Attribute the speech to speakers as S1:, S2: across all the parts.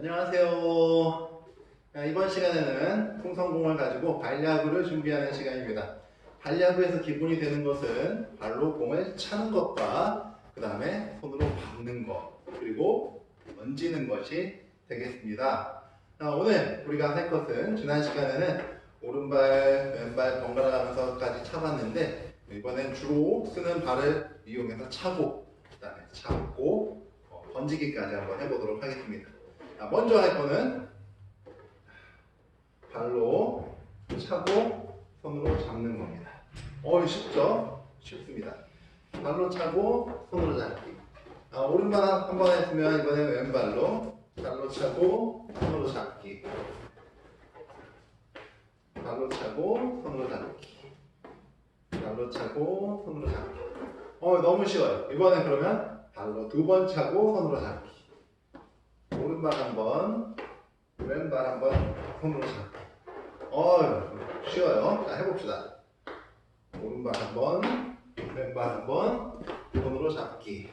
S1: 안녕하세요. 자, 이번 시간에는 풍성공을 가지고 발야구를 준비하는 시간입니다. 발야구에서 기본이 되는 것은 발로 공을 차는 것과 그 다음에 손으로 밟는 것 그리고 던지는 것이 되겠습니다. 자, 오늘 우리가 할 것은 지난 시간에는 오른발, 왼발 번갈아 가면서까지 차봤는데 이번엔 주로 쓰는 발을 이용해서 차고 그 다음에 잡고 어, 던지기까지 한번 해보도록 하겠습니다. 자, 먼저 할 거는 발로 차고 손으로 잡는 겁니다. 어, 쉽죠? 쉽습니다. 발로 차고 손으로 잡기. 아, 오른발 한 번 했으면 이번엔 왼발로 발로 차고 손으로 잡기. 발로 차고 손으로 잡기. 발로 차고 손으로 잡기. 어, 너무 쉬워요. 이번엔 그러면 발로 두 번 차고 손으로 잡기. 오른발 한 번, 왼발 한 번, 손으로 잡기. 어, 쉬워요. 자, 해봅시다. 오른발 한 번, 왼발 한 번, 손으로 잡기.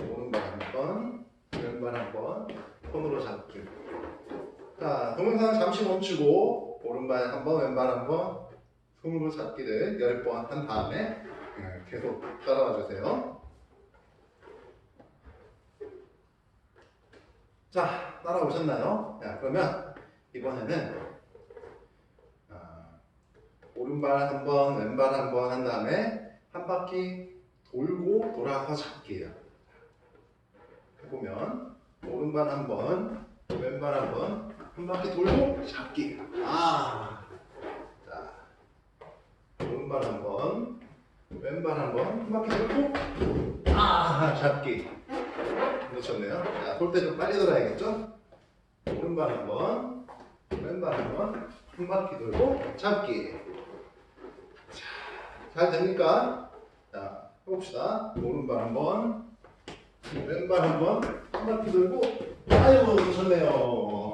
S1: 오른발 한 번, 왼발 한 번, 손으로 잡기. 자, 동영상 잠시 멈추고 오른발 한 번, 왼발 한 번, 손으로 잡기를 10번 한 다음에 네, 계속 따라와 주세요. 자, 따라오셨나요? 자, 그러면 이번에는 아, 오른발 한 번, 왼발 한 번 한 다음에 한 바퀴 돌고 돌아서 잡기예요. 해보면 오른발 한 번, 왼발 한 번, 한 바퀴 돌고 잡기. 아, 자, 오른발 한 번, 왼발 한 번, 한 바퀴 돌고 아, 잡기. 놓쳤네요. 자, 돌때좀 빨리 돌아야겠죠? 오른발 한 번, 왼발 한 번, 한 바퀴 돌고 잡기. 자, 잘 됩니까? 자, 해봅시다. 오른발 한 번, 왼발 한 번, 한 바퀴 돌고, 아이고, 놓쳤네요.